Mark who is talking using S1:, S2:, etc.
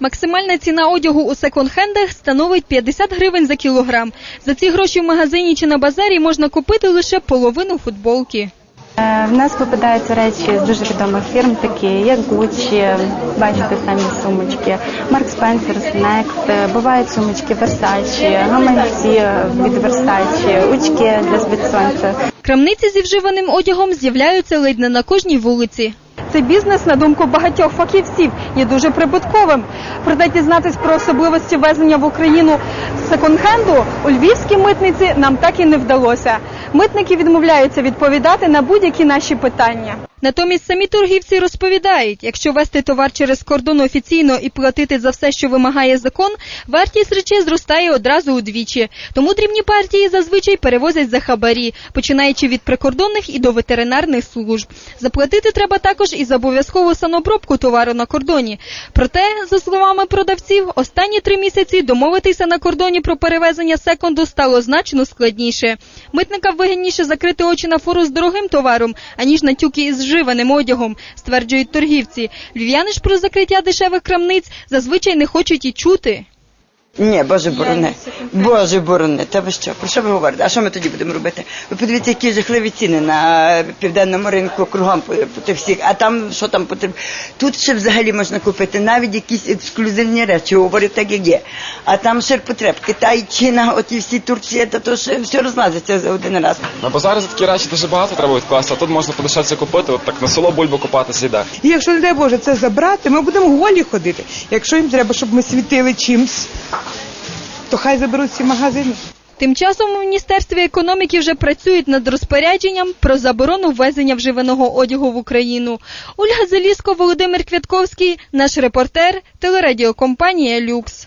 S1: Максимальна ціна одягу у секонд-хендах становить 50 гривень за кілограм. За ці гроші в магазині чи на базарі можна купити лише половину футболки.
S2: Е, В нас попадаються речі з дуже відомих фірм, такі як Gucci, бачите самі сумочки, Mark Spencer, Next, бувають сумочки Versace, гаманці від Versace, очки для від сонця.
S1: Крамниці зі вживаним одягом з'являються ледь не на кожній вулиці.
S3: Цей бізнес, на думку багатьох фахівців, є дуже прибутковим. Проте дізнатись про особливості везення в Україну секонд-хенду у львівській митниці нам так і не вдалося. Митники відмовляються відповідати на будь-які наші питання.
S1: Натомість самі торгівці розповідають, якщо вести товар через кордон офіційно і платити за все, що вимагає закон, вартість речей зростає одразу удвічі. Тому дрібні партії зазвичай перевозять за хабарі, починаючи від прикордонних і до ветеринарних служб. Заплатити треба також і за обов'язкову санобробку товару на кордоні. Проте, за словами продавців, останні три місяці домовитися на кордоні про перевезення секонду стало значно складніше. Митникам вигідніше закрити очі на фору з дорогим товаром, аніж на тюки із вживаним одягом, стверджують торгівці. Львів'яни ж про закриття дешевих крамниць зазвичай не хочуть і чути.
S4: Ні, Боже борони. Боже борони. Та ви що? Про що ви говорите? А що ми тоді будемо робити? Ви подивіться, які жахливі ціни на південному ринку кругом по, по всіх. А там що там потрібно? Тут ще взагалі можна купити навіть якісь ексклюзивні речі, говорять так, як є. А там ширпотреб, Китай, Чина, оті всі Турція, та то ж все розлазиться за один раз.
S5: На базарі за такі речі дуже багато треба відкласти, а тут можна подешевше купити, от так на село бульбу купати зійде.
S6: І якщо не дай Боже це забрати, ми будемо голі ходити. Якщо їм треба, щоб ми світили чимсь, то хай заберуть всі магазини.
S1: Тим часом у Міністерстві економіки вже працюють над розпорядженням про заборону ввезення вживаного одягу в Україну. Ольга Заліско, Володимир Квятковський, наш репортер, телерадіокомпанія Люкс.